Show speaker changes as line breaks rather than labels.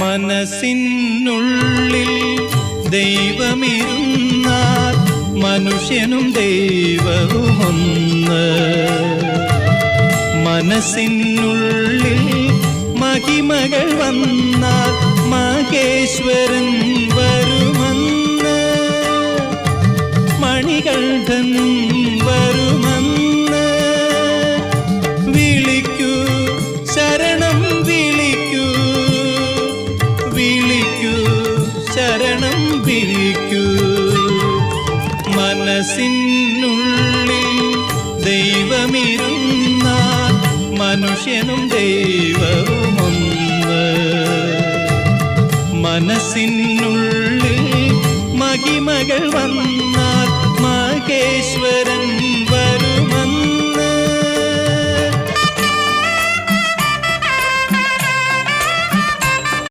മനസ്സിനുള്ളിൽ ദൈവമിരുന്നാൽ മനുഷ്യനും ദൈവവും ഒന്ന് മനസ്സിനുള്ളിൽ മഹിമകൾ വന്നാൽ മഹേശ്വരൻ വരുമെന്ന്. മണികൾ വരുമെന്ന് വിളിക്കൂ മനസ്സിനുള്ളിൽ ദൈവമിരുന്നാൽ മനുഷ്യനും ദൈവവുമൊന്ന്. മനസ്സിനുള്ളിൽ മഹിമകൾ വന്നാൽ